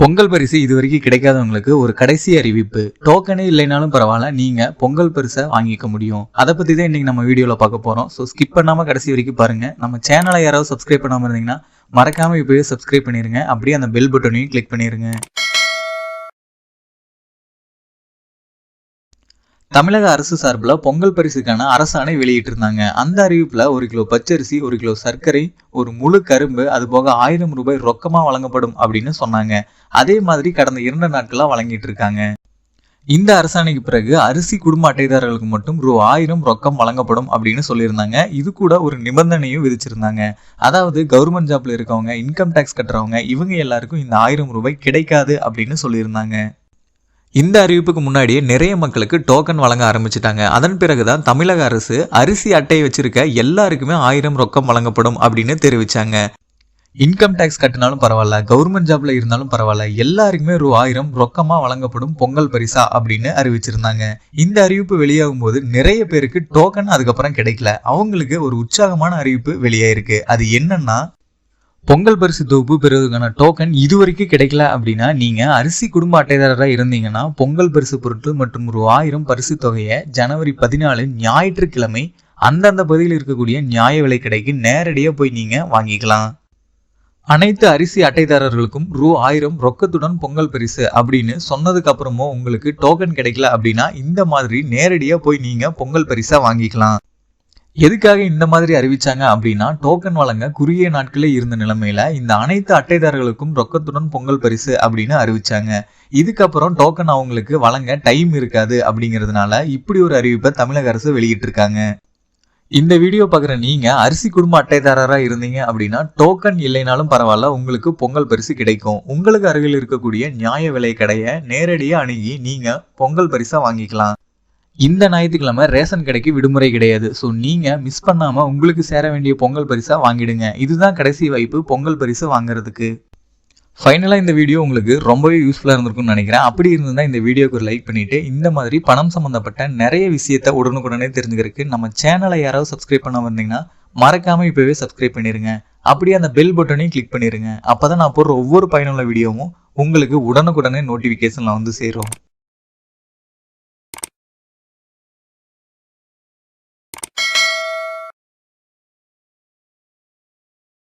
பொங்கல் பரிசு இது வரைக்கும் கிடைக்காதவங்களுக்கு ஒரு கடைசி அறிவிப்பு. டோக்கனே இல்லைனாலும் பரவாயில்ல நீங்க பொங்கல் பரிசை வாங்கிக்க முடியும். அதை பத்தி தான் இன்னைக்கு நம்ம வீடியோல பார்க்க போறோம். ஸோ ஸ்கிப் பண்ணாம கடைசி வரைக்கும் பாருங்க. நம்ம சேனலை யாராவது சப்ஸ்கிரைப் பண்ணாம இருந்தீங்கன்னா மறக்காம இப்பவே சப்ஸ்கிரைப் பண்ணிருங்க. அப்படியே அந்த பெல் பட்டனையும் கிளிக் பண்ணிருங்க. தமிழக அரசு சார்பில் பொங்கல் பரிசுக்கான அரசாணை வெளியிட்டிருந்தாங்க. அந்த அறிவிப்பில் ஒரு கிலோ பச்சரிசி ஒரு கிலோ சர்க்கரை ஒரு முழு கரும்பு அது போக ஆயிரம் ரூபாய் ரொக்கமாக வழங்கப்படும் அப்படின்னு சொன்னாங்க. அதே மாதிரி கடந்த இரண்டு நாட்களாக வழங்கிட்டு இருக்காங்க. இந்த அரசாணைக்கு பிறகு அரிசி குடும்ப அட்டைதாரர்களுக்கு மட்டும் ரூ ஆயிரம் ரொக்கம் வழங்கப்படும் அப்படின்னு சொல்லியிருந்தாங்க. இது கூட ஒரு நிபந்தனையும் விதிச்சிருந்தாங்க. அதாவது கவர்மெண்ட் ஜாப்ல இருக்கவங்க இன்கம் டேக்ஸ் கட்டுறவங்க இவங்க எல்லாருக்கும் இந்த ஆயிரம் ரூபாய் கிடைக்காது அப்படின்னு சொல்லியிருந்தாங்க. இந்த அறிவிப்புக்கு முன்னாடியே நிறைய மக்களுக்கு டோக்கன் வழங்க ஆரம்பிச்சிட்டாங்க. அதன் பிறகுதான் தமிழக அரசு அரிசி அட்டை வச்சிருக்க எல்லாருக்குமே ஆயிரம் ரொக்கம் வழங்கப்படும் அப்படின்னு தெரிவிச்சாங்க. இன்கம் டேக்ஸ் கட்டினாலும் பரவாயில்ல கவர்மெண்ட் ஜாப்ல இருந்தாலும் பரவாயில்ல எல்லாருக்குமே ரூ ஆயிரம் ரொக்கமா வழங்கப்படும் பொங்கல் பரிசா அப்படின்னு அறிவிச்சிருந்தாங்க. இந்த அறிவிப்பு வெளியாகும் போது நிறைய பேருக்கு டோக்கன் அதுக்கப்புறம் கிடைக்கல. அவங்களுக்கு ஒரு உற்சாகமான அறிவிப்பு வெளியாயிருக்கு. அது என்னன்னா பொங்கல் பரிசு தொகுப்பு பெறுவதற்கான டோக்கன் இதுவரைக்கும் கிடைக்கல அப்படின்னா நீங்கள் அரிசி குடும்ப அட்டைதாரராக இருந்தீங்கன்னா பொங்கல் பரிசு பொருட்கள் மற்றும் ஒரு ஆயிரம் பரிசு தொகையை ஜனவரி பதினாலு ஞாயிற்றுக்கிழமை அந்தந்த பகுதியில் இருக்கக்கூடிய நியாய விலை கடைக்கு நேரடியாக போய் நீங்கள் வாங்கிக்கலாம். அனைத்து அரிசி அட்டைதாரர்களுக்கும் ரூ ஆயிரம் ரொக்கத்துடன் பொங்கல் பரிசு அப்படின்னு சொன்னதுக்கு அப்புறமும் உங்களுக்கு டோக்கன் கிடைக்கல அப்படின்னா இந்த மாதிரி நேரடியாக போய் நீங்கள் பொங்கல் பரிசாக வாங்கிக்கலாம். எதுக்காக இந்த மாதிரி அறிவிச்சாங்க அப்படின்னா டோக்கன் வழங்க குறுகிய நாட்களே இருந்த நிலைமையில இந்த அனைத்து அட்டைதாரர்களுக்கும் ரொக்கத்துடன் பொங்கல் பரிசு அப்படின்னு அறிவிச்சாங்க. இதுக்கப்புறம் டோக்கன் அவங்களுக்கு வழங்க டைம் இருக்காது அப்படிங்கிறதுனால இப்படி ஒரு அறிவிப்பை தமிழக அரசு வெளியிட்டு இருக்காங்க இந்த வீடியோ பார்க்குற நீங்க அரிசி குடும்ப அட்டைதாரராக இருந்தீங்க அப்படின்னா டோக்கன் இல்லைனாலும் பரவாயில்ல உங்களுக்கு பொங்கல் பரிசு கிடைக்கும். உங்களுக்கு அருகில் இருக்கக்கூடிய நியாய விலை கடையை நேரடியாக அணுகி நீங்க பொங்கல் பரிசா வாங்கிக்கலாம். இந்த ஞாயிற்றுக்கிழமை ரேஷன் கடைக்கு விடுமுறை கிடையாது. ஸோ நீங்கள் மிஸ் பண்ணாமல் உங்களுக்கு சேர வேண்டிய பொங்கல் பரிசாக வாங்கிடுங்க. இதுதான் கடைசி வாய்ப்பு பொங்கல் பரிசு வாங்குறதுக்கு. ஃபைனலாக இந்த வீடியோ உங்களுக்கு ரொம்பவே யூஸ்ஃபுல்லாக இருந்திருக்கும்னு நினைக்கிறேன். அப்படி இருந்தால் இந்த வீடியோக்கு ஒரு லைக் பண்ணிவிட்டு இந்த மாதிரி பணம் சம்மந்தப்பட்ட நிறைய விஷயத்தை உடனுக்குடனே தெரிஞ்சுக்கிறதுக்கு நம்ம சேனலை யாராவது சப்ஸ்கிரைப் பண்ண வந்தீங்கன்னா மறக்காமல் இப்போவே சப்ஸ்கிரைப் பண்ணிடுங்க அப்படியே அந்த பெல் பட்டனையும் கிளிக் பண்ணிடுங்க அப்போ தான் நான் போடுற ஒவ்வொரு பயனுள்ள வீடியோவும் உங்களுக்கு உடனுக்குடனே நோட்டிஃபிகேஷனில் வந்து சேரும்.